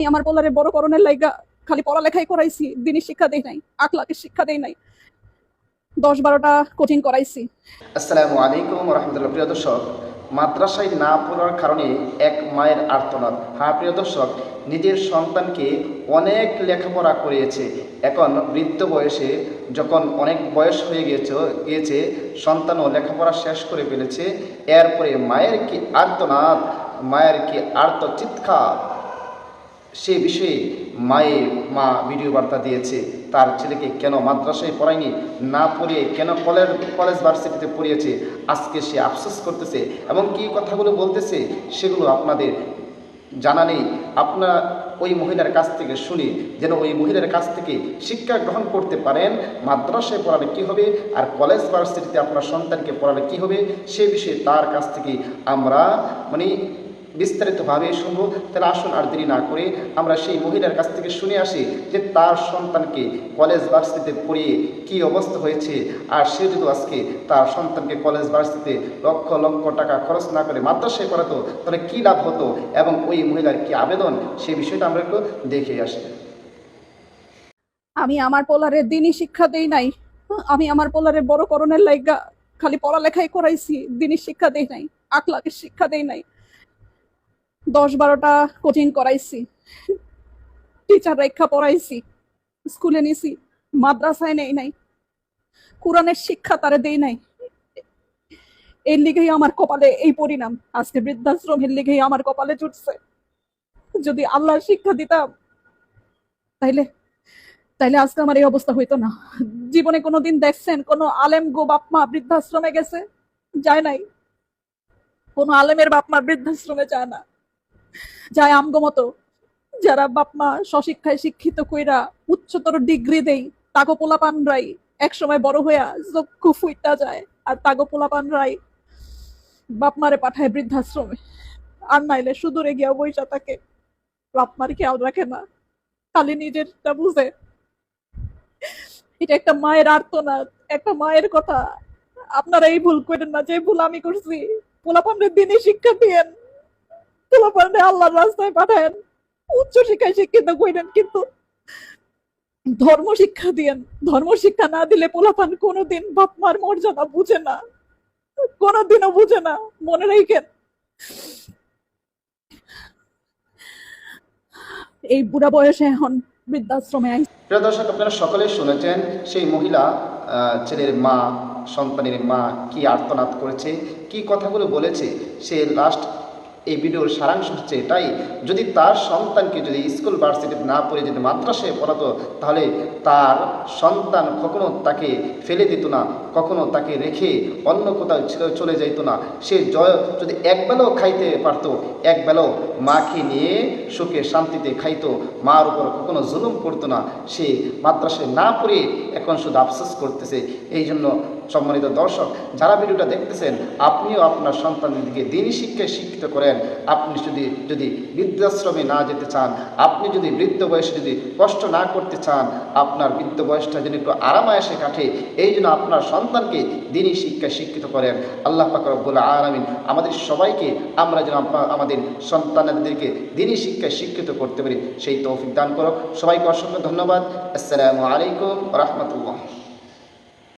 আমি আমার পোলারে বড় করণের লাইগা খালি পড়ালেখাই করাইছি দিনই শিক্ষা দেই নাই আখলাকে শিক্ষা দেই নাই। দশ বারোটা কোচিং করাইছি। আসসালামু আলাইকুম রহমতুল্লাহ। প্রিয় দর্শক, মাদ্রাসায় না পড়ার কারণে এক মায়ের আর্তনাদ। হ্যাঁ প্রিয় দর্শক, নিজের সন্তানকে অনেক লেখাপড়া করিয়েছে। এখন বৃদ্ধ বয়সে যখন অনেক বয়স হয়ে গিয়েছে গিয়েছে সন্তানও লেখাপড়া শেষ করে ফেলেছে। এরপরে মায়ের কি আর্তনাদ, মায়ের কি আর্ত চিৎকার সে বিষয়ে মায়ের মা ভিডিও বার্তা দিয়েছে, তার ছেলেকে কেন মাদ্রাসায় পড়ায়নি, না পড়িয়ে কেন কলেজ কলেজ ভার্সিটিতে পড়িয়েছে, আজকে সে আফসোস করতেছে এবং কি কথাগুলো বলতেছে, সেগুলো আপনাদের জানা নেই। আপনারা ওই মহিলার কাছ থেকে শুনি, যেন ওই মহিলার কাছ থেকে শিক্ষা গ্রহণ করতে পারেন, মাদ্রাসায় পড়ালে কি হবে, আর কলেজ, ভার্সিটিতে আপনার সন্তানকে পড়ালে কি হবে, সে বিষয়ে তার কাছ থেকে আমরা মানে বিস্তারিতভাবে শুনব, তাহলে আসুন আর দেরি না করে আমরা সেই মহিলার কাছ থেকে শুনে আসি যে তার সন্তানকে কলেজ ভার্সিটিতে পড়িয়ে কি অবস্থা হয়েছে। আর সে যদি আজকে তার সন্তানকে কলেজ ভার্সিটিতে লক্ষ লক্ষ টাকা খরচ না করে মাদ্রাসায় পড়াতো, তাহলে কী লাভ হতো এবং ওই মহিলার কি আবেদন? সেই বিষয়টা আমরা একটু দেখে আসি। আমি আমার পোলারে দিনই শিক্ষা দেই নাই। আমি আমার পোলারে বড় করণের লাইগা খালি পড়ালেখাই করাইছি, দিনই শিক্ষা দেই নাই আখলাকে শিক্ষা দেই নাই। দশ বারোটা কোচিং করাইছি। টিচার রেখা পড়াইছি। স্কুলে নিছি। মাদ্রাসায় নেই নাই। কোরআনের শিক্ষা তারে দেই নাই। এর লিগেই আমার কপালে এই পরিণাম। আজকে বৃদ্ধাশ্রমের লিগেই আমার কপালে জুটছে। যদি আল্লাহর শিক্ষা দিতাম, তাইলে তাইলে আজকে আমার এই অবস্থা হইতো না। জীবনে কোনোদিন দেখছেন, কোনো আলেম গো বাপমা বৃদ্ধাশ্রমে গেছে? যায় নাই। কোনো আলেমের বাপমা বৃদ্ধাশ্রমে যায় না। যায় আমগো মতো যারা বাপমা স্বশিক্ষায় শিক্ষিত কইরা উচ্চতর ডিগ্রি দেই তাগো পোলাপানরাই এক সময় বড় হইয়া চক্ষু ফুইটা যায়, আর তাগো পোলাপানরাই বাপমারে পাঠায় বৃদ্ধাশ্রমে। আর নাইলে সুদূরে গিয়া বইসা তাকে, বাপমার খেয়াল রাখে না। খালি নিজেরটা বুঝে। এটা একটা মায়ের আর্তনাদ, একটা মায়ের কথা। আপনারা এই ভুল করেন না, যে ভুল আমি করছি, পোলাপানরে দিনই শিক্ষা দিয়েন। পোলাপানরে আল্লাহর রাস্তায় পাঠায়েন। উচ্চ শিক্ষায় শিক্ষিত করেন, কিন্তু ধর্ম শিক্ষা দিয়েন। ধর্ম শিক্ষা না দিলে পোলাপান কোনোদিন বাপ মার মর্যাদা বুঝে না। কোনোদিনও বুঝে না। মনে রাখেন, এই বুড়া বয়সে এখন বৃদ্ধাশ্রমে আই প্রিয় দর্শক, আপনারা সকলেই শুনেছেন সেই মহিলা ছেলের মা, সন্তানের মা কি আর্তনাদ করেছে, কি কথাগুলো বলেছে, সে লাস্ট এই ভিডিওর সারাংশ হচ্ছে এটাই। যদি তার সন্তানকে যদি স্কুল ভার্সিটিতে না পড়ে যদি মাদ্রাসায় পড়াতো, তাহলে তার সন্তান কখনো তাকে ফেলে দিত না, কখনো তাকে রেখে অন্য কোথাও চলে যাইত না। সে জয়, যদি একবেলাও খাইতে পারতো একবেলাও মাকে নিয়ে সুখে শান্তিতে খাইতো, মার উপর কখনো জুলুম করতো না। সে মাদ্রাসায় না পড়ে এখন শুধু আফসোস করতেছে। এই জন্য সম্মানিত দর্শক, যারা ভিডিওটা দেখতেছেন, আপনিও আপনার সন্তানদেরকে দিনই শিক্ষায় শিক্ষিত করেন। আপনি যদি যদি বৃদ্ধাশ্রমে না যেতে চান, আপনি যদি বৃদ্ধ বয়সে যদি কষ্ট না করতে চান, আপনার বৃদ্ধ বয়সটা যেন একটু আরামায়াসে কাটে, এই জন্য আপনার সন্তানকে দিনই শিক্ষায় শিক্ষিত করেন। আল্লাহ পাক রব্বুল আলামিন আমাদের সবাইকে, আমরা যেন আমাদের সন্তানদেরকে দিনই শিক্ষায় শিক্ষিত করতে পারি, সেই তৌফিক দান করো সবাইকে অসংখ্য ধন্যবাদ। আসসালামু আলাইকুম রহমতুল্লাহ।